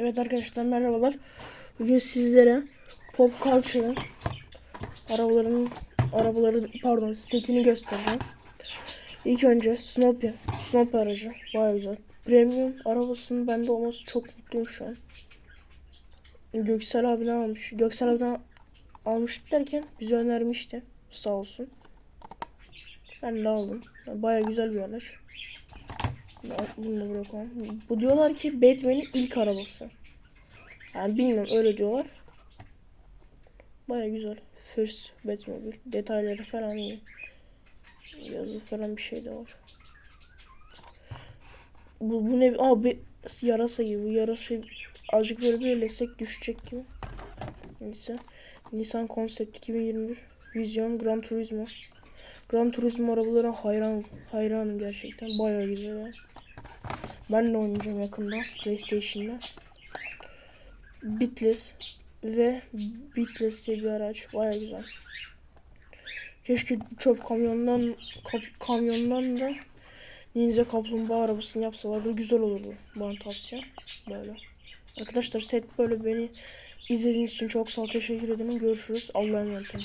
Evet arkadaşlar merhabalar. Bugün sizlere Pop Culture'ın arabaların arabaların pardon setini göstereceğim. İlk önce Snoopy, Snoopy aracı. Bayağı güzel. Premium arabasının bende olması çok mutluyum şu an. Göksel abiden almış. Göksel abiden almış derken bize önermişti. Sağ olsun. Ben de aldım. Bayağı güzel bir araç. Bunu da bırakalım. Bu diyorlar ki Batman'in ilk arabası. Yani bilmiyorum öyle diyorlar. Baya güzel. First Batmobile. Detayları falan iyi. Yazı falan bir şey de var. Bu, bu ne? Aa bir yarasa gibi. Bu yarasa azıcık böyle birleşsek düşecek gibi. Neyse. Nissan Concept 2021. Vision Gran Turismo. Gran Turismo arabalara hayran hayranım gerçekten. Baya güzel. Ben de oynayacağım yakında PlayStation'da. Bitless ve Bitless diye bir araç. Baya güzel. Keşke çöp kamyondan kap- kamyondan da Ninja Kaplumbağa arabasını yapsalardı güzel olurdu. Bana tavsiye. Böyle. Arkadaşlar set böyle beni izlediğiniz için çok sağ. Teşekkür ederim. Görüşürüz. Allah'a emanet olun.